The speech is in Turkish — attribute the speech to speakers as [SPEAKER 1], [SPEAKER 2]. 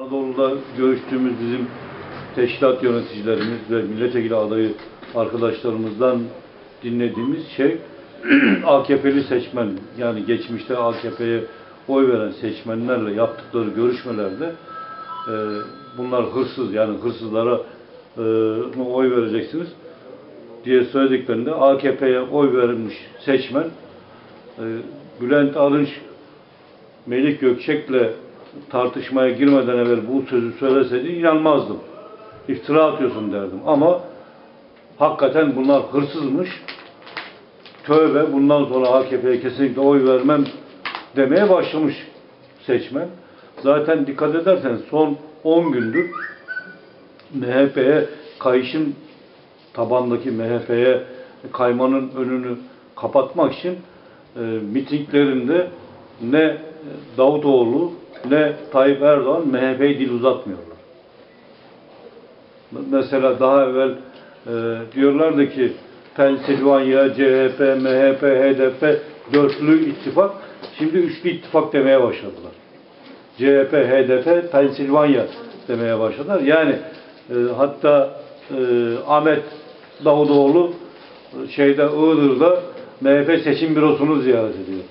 [SPEAKER 1] Anadolu'da görüştüğümüz bizim teşkilat yöneticilerimiz ve milletvekili adayı arkadaşlarımızdan dinlediğimiz şey AKP'li seçmen yani geçmişte AKP'ye oy veren seçmenlerle yaptıkları görüşmelerde e, bunlar hırsız yani hırsızlara e, oy vereceksiniz diye söylediklerinde AKP'ye oy verilmiş seçmen e, Bülent Arınç Melik Gökçek'le tartışmaya girmeden evvel bu sözü söyleseydi inanmazdım. İftira atıyorsun derdim. Ama hakikaten bunlar hırsızmış. Tövbe bundan sonra AKP'ye kesinlikle oy vermem demeye başlamış seçmen. Zaten dikkat edersen son 10 gündür MHP'ye kayışın tabandaki MHP'ye kaymanın önünü kapatmak için e, mitinglerinde ne Davutoğlu ne Tayyip Erdoğan MHP'ye dil uzatmıyorlar. Mesela daha evvel e, diyorlardı ki Pensilvanya, CHP, MHP, HDP dörtlü ittifak. Şimdi üçlü ittifak demeye başladılar. CHP, HDP, Pensilvanya demeye başladılar. Yani e, hatta e, Ahmet Davutoğlu e, şeyde Iğdır'da MHP seçim bürosunu ziyaret ediyor.